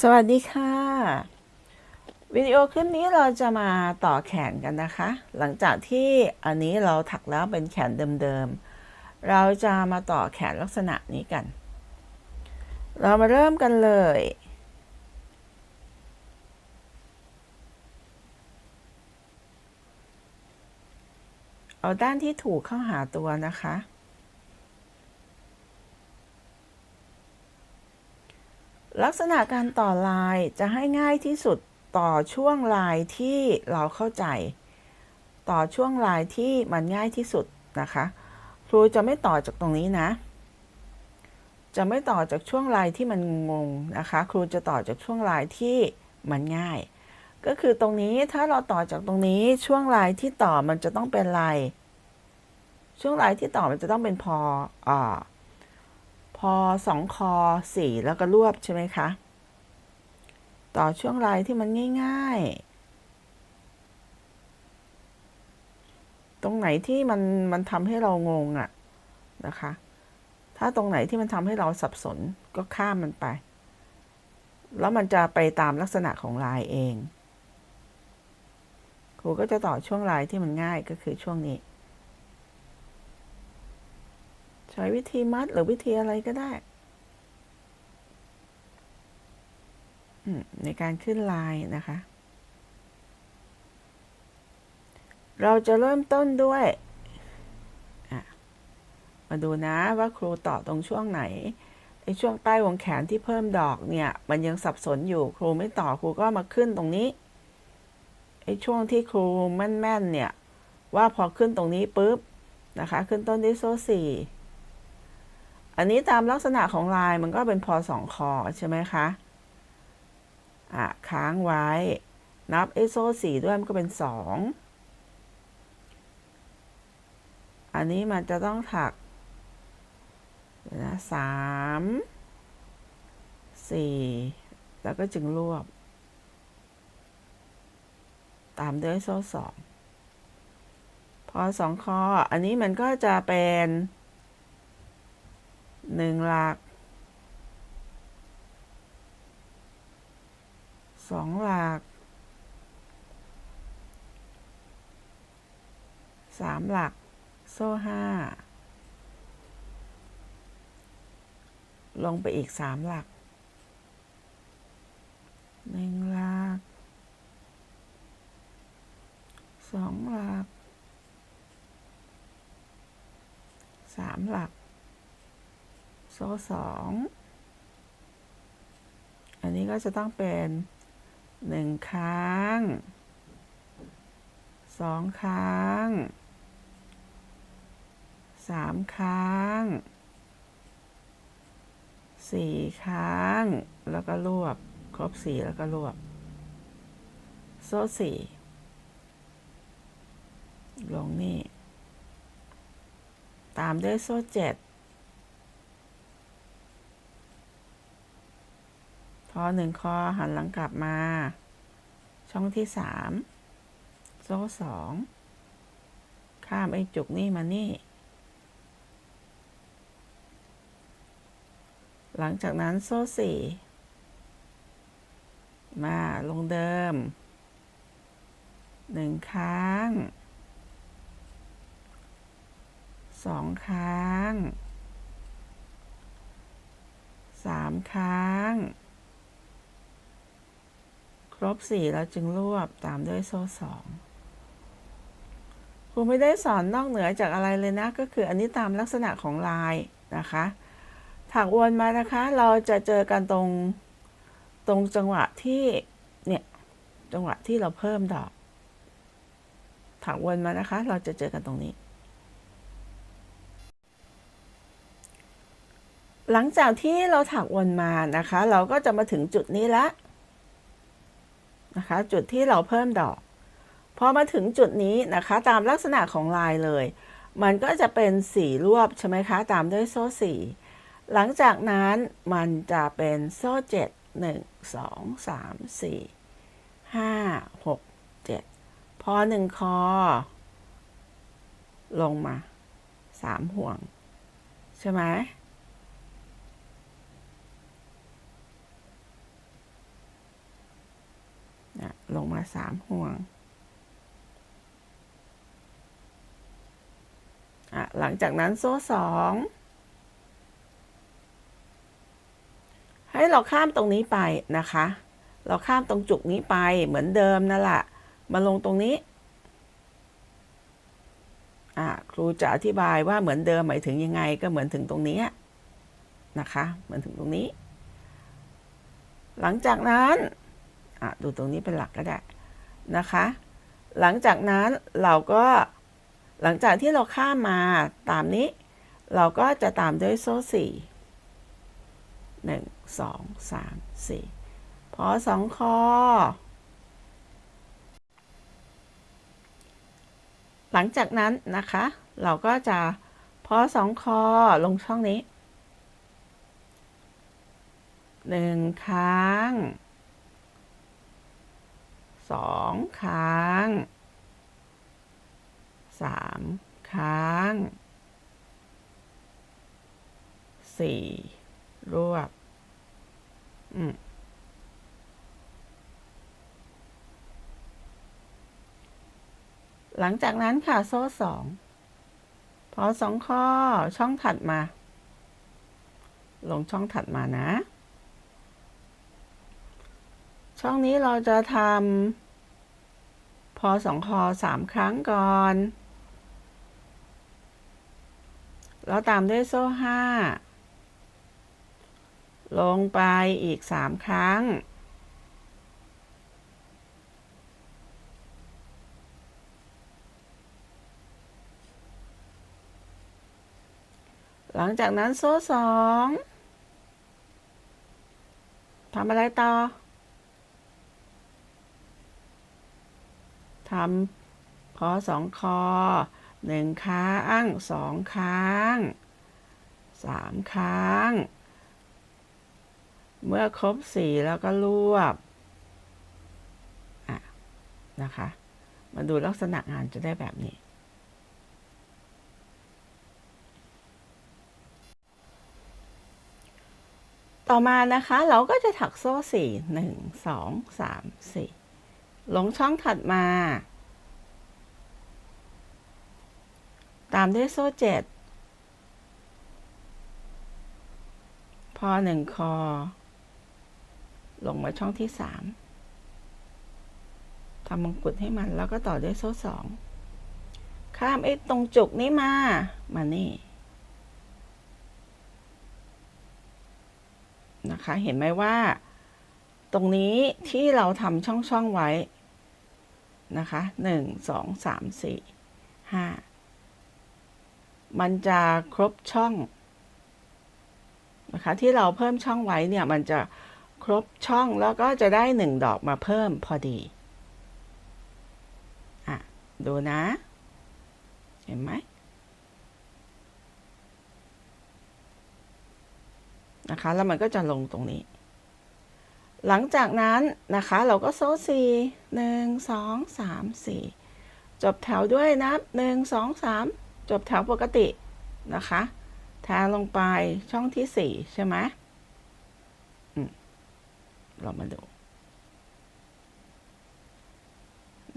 สวัสดีค่ะ วิดีโอคลิปนี้เราจะมาต่อแขนกันนะคะ หลังจากที่อันนี้เราถักแล้วเป็นแขนเดิมๆ เราจะมาต่อแขนลักษณะนี้กัน เรามาเริ่มกันเลย เอาด้านที่ถูกเข้าหาตัวนะคะ ลักษณะการต่อลายจะให้ง่ายที่สุดต่อช่วงลายที่เราเข้าใจ ต่อช่วงลายที่มันง่ายที่สุดนะคะ ครูจะไม่ต่อจากตรงนี้นะ จะไม่ต่อจากช่วงลายที่มันงงนะคะ ครูจะต่อจากช่วงลายที่มันง่าย ก็คือตรงนี้ถ้าเราต่อจากตรงนี้ช่วงลายที่ต่อมันจะต้องเป็นลายช่วงลายที่ต่อมันจะต้องเป็นพออ่าพอสองคอสี่แล้วก็รวบใช่ไหมคะ ต่อช่วงลายที่มันง่าย ๆ ตรงไหนที่มันมันทำให้เรางงอะนะคะ ถ้าตรงไหนที่มันทำให้เราสับสนก็ข้ามมันไป แล้วมันจะไปตามลักษณะของลายเอง ครูก็จะต่อช่วงลายที่มันง่ายก็คือช่วงนี้ ใช้วิธีมัดหรือวิธีอะไรก็ได้ในการขึ้นลายนะคะ เราจะเริ่มต้นด้วยมาดูนะว่าครูต่อตรงช่วงไหนไอ้ช่วงใต้วงแขนที่เพิ่มดอกเนี่ย มันยังสับสนอยู่ครูไม่ต่อครูก็มาขึ้นตรงนี้ไอ้ช่วงที่ครูแม่นๆเนี่ย ว่าพอขึ้นตรงนี้ปุ๊บนะคะ ขึ้นต้นด้วยโซ่สี่ อันนี้ตามลักษณะของลายมันก็เป็นพอสองคอใช่ไหมคะ อะ ค้างไว้ นับไอโซสี่ด้วยมันก็เป็นสอง อันนี้มันจะต้องถักนะสามสี่แล้วก็จึงรวบ ตามด้วยโซ่สอง พอสองคอ อันนี้มันก็จะเป็น หนึ่งหลักสองหลักสามหลัก โซ่ห้าลงไปอีกสามหลักหนึ่งหลักสองหลักสามหลัก ซ่สองอันนี้ก็จะต้องเป็นหนึ่งครั้งสองครั้งสามครั้งสี่ครั้ง แล้วก็รวบ ครบสี่แล้วก็รวบ โซ่สี่ลงนี่ ตามด้วยโซ่เจ็ด พอหนึ่งคอหันหลังกลับมา ช่องที่สามโซ่สองข้ามไอ้จุกนี่มานี่ หลังจากนั้นโซ่สี่มาลงเดิมหนึ่งครั้งสองครั้งสามครั้ง ครบสี่เราจึงรวบตามด้วยโซ่สองครูไม่ได้สอนนอกเหนือจากอะไรเลยนะ ก็คืออันนี้ตามลักษณะของลายนะคะถักวนมานะคะ เราจะเจอกันตรงตรงจังหวะที่เนี่ยจังหวะที่เราเพิ่มดอก ถักวนมานะคะ เราจะเจอกันตรงนี้ หลังจากที่เราถักวนมานะคะ เราก็จะมาถึงจุดนี้แล้ว นะคะ จุดที่เราเพิ่มดอก พอมาถึงจุดนี้นะคะตามลักษณะของลายเลย มันก็จะเป็นสีรวบใช่ไหมคะตามด้วยโซ่สี่หลังจากนั้นมันจะเป็นโซ่เจ็ดหนึ่งสองสามสี่ห้าหกเจ็ดพอหนึ่งคอ ลงมาสามห่วง ใช่ไหม ลงมาสามห่วง หลังจากนั้นโซ่สองให้เราข้ามตรงนี้ไปนะคะ เราข้ามตรงจุกนี้ไปเหมือนเดิมนั่นแหละมาลงตรงนี้ครูจะอธิบายว่าเหมือนเดิมหมายถึงยังไงก็เหมือนถึงตรงนี้นะคะ เหมือนถึงตรงนี้ หลังจากนั้น อะดูตรงนี้เป็นหลักก็ได้นะคะ หลังจากนั้นเราก็หลังจากที่เราข้ามมาตามนี้ เราก็จะตามด้วยโซ่สี่หนึ่งสองสามสี่พอสองคอ หลังจากนั้นนะคะ เราก็จะพอสองคอลงช่องนี้หนึ่งครั้ง สองครั้งสามครั้งสี่รวบอืมหลังจากนั้นค่ะ โซ่สอง พอสองข้อช่องถัดมา ลงช่องถัดมานะ ช่องนี้เราจะทำพอสองคอสามครั้งก่อน แล้วตามด้วยโซ่ห้าลงไปอีกสามครั้ง หลังจากนั้นโซ่สองทำอะไรต่อ ทำพอสองคอหนึ่งครั้งสองครั้งสามครั้งเมื่อครบสี่แล้วก็รวบะนะคะ มาดูลักษณะงานจะได้แบบนี้ ต่อมานะคะเราก็จะถักโซ่สี่หนึ่งสองสามสี่ ลงช่องถัดมา ตามด้วยโซ่เจ็ดพอหนึ่งคอ ลงมาช่องที่สามทำมงกุฎให้มันแล้วก็ต่อด้วยโซ่สองข้ามไอ้ตรงจุกนี้มา มานี่นะคะ เห็นไหมว่า ตรงนี้ที่เราทำช่องช่องไว้นะคะหนึ่งสองสามสี่ห้ามันจะครบช่องนะคะที่เราเพิ่มช่องไว้เนี่ยมันจะครบช่องแล้วก็จะได้หนึ่งดอกมาเพิ่มพอดีอะดูนะ เห็นไหมนะคะ แล้วมันก็จะลงตรงนี้ หลังจากนั้นนะคะเราก็โซ่สี่หนึ่งสองสามสี่จบแถวด้วยนับหนึ่งสองสามจบแถวปกตินะคะแทงลงไปช่องที่สี่ใช่ไหมอืมเรามาดู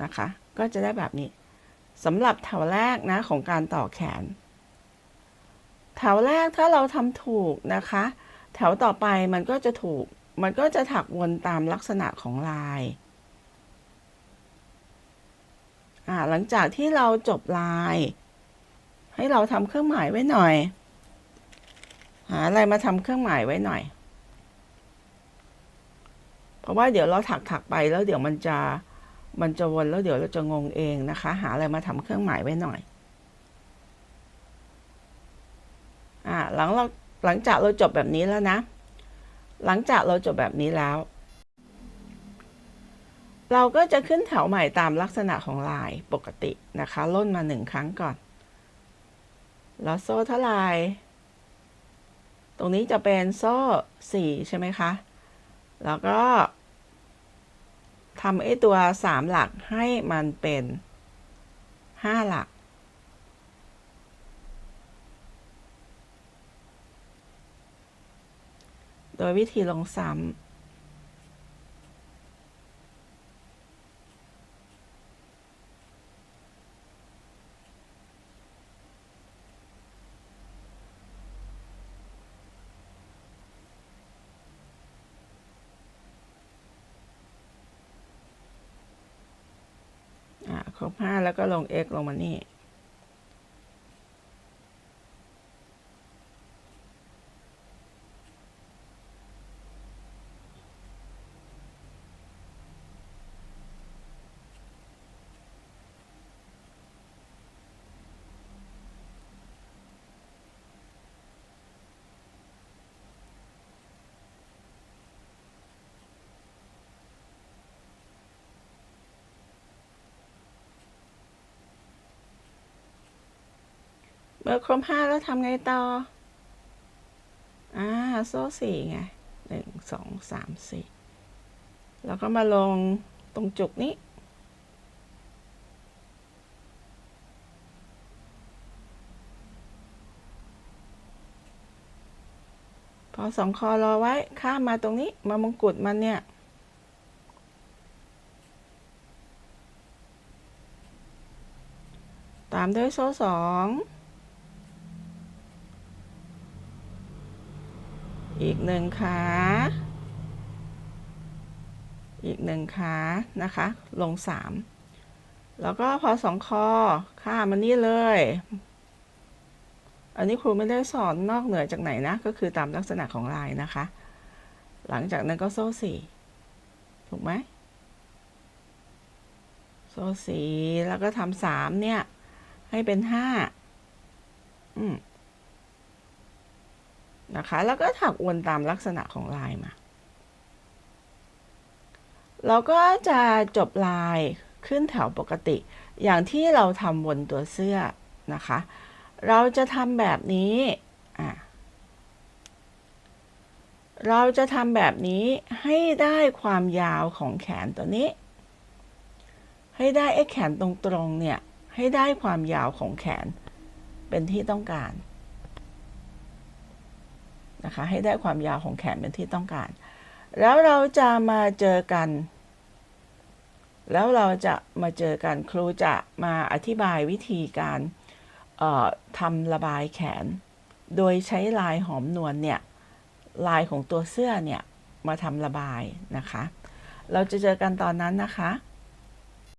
นะคะ ก็จะได้แบบนี้สำหรับแถวแรกนะของการต่อแขน แถวแรกถ้าเราทำถูกนะคะ แถวต่อไปมันก็จะถูก มันก็จะถักวนตามลักษณะของลายอ่าหลังจากที่เราจบลาย ให้เราทำเครื่องหมายไว้หน่อย หาอะไรมาทำเครื่องหมายไว้หน่อย เพราะว่าเดี๋ยวเราถักถักไปแล้วเดี๋ยวมันจะมันจะวนแล้วเดี๋ยวเราจะงงเองนะคะ หาอะไรมาทำเครื่องหมายไว้หน่อยอ่าหลังเราหลังจากเราจบแบบนี้แล้วนะ หลังจากเราจบแบบนี้แล้ว เราก็จะขึ้นแถวใหม่ตามลักษณะของลายปกตินะคะล่นมาหนึ่งครั้งก่อนแล้วโซ่เท่าไหร่ตรงนี้จะเป็นโซ่สี่ใช่ไหมคะ แล้วก็ทำไอ้ตัวสามหลักให้มันเป็นห้าหลัก โดยวิธีลงซ้ำครบห้าแล้วก็ลง x ลงมานี่ เมื่อครบห้าแล้วทำไงต่อ อ่า โซ่สี่ไงหนึ่งสองสามสี่แล้วก็มาลงตรงจุกนี้ พอสองคอรอไว้ ข้ามมาตรงนี้ มามงกุฎมันเนี่ยตามด้วยโซ่สอง อีกหนึ่งขา อีกหนึ่งขานะคะ ลงสามแล้วก็พอสองคอข้ามมันนี่เลย อันนี้ครูไม่ได้สอนนอกเหนือจากไหนนะ ก็คือตามลักษณะของลายนะคะ หลังจากนั้นก็โซ่สี่ถูกไหมโซ่สี่แล้วก็ทำสามเนี่ย ให้เป็นห้าอืม นะคะ แล้วก็ถักอวนตามลักษณะของลายมา เราก็จะจบลายขึ้นแถวปกติ อย่างที่เราทำบนตัวเสื้อนะคะ เราจะทำแบบนี้อะเราจะทำแบบนี้ให้ได้ความยาวของแขนตัวนี้ ให้ได้ไอ้แขนตรงๆเนี่ยให้ได้ความยาวของแขนเป็นที่ต้องการ นะคะ ให้ได้ความยาวของแขนเป็นที่ต้องการ แล้วเราจะมาเจอกัน แล้วเราจะมาเจอกันครูจะมาอธิบายวิธีการทำระบายแขน โดยใช้ลายหอมนวลเนี่ย ลายของตัวเสื้อเนี่ย มาทำระบายนะคะ เราจะเจอกันตอนนั้นนะคะ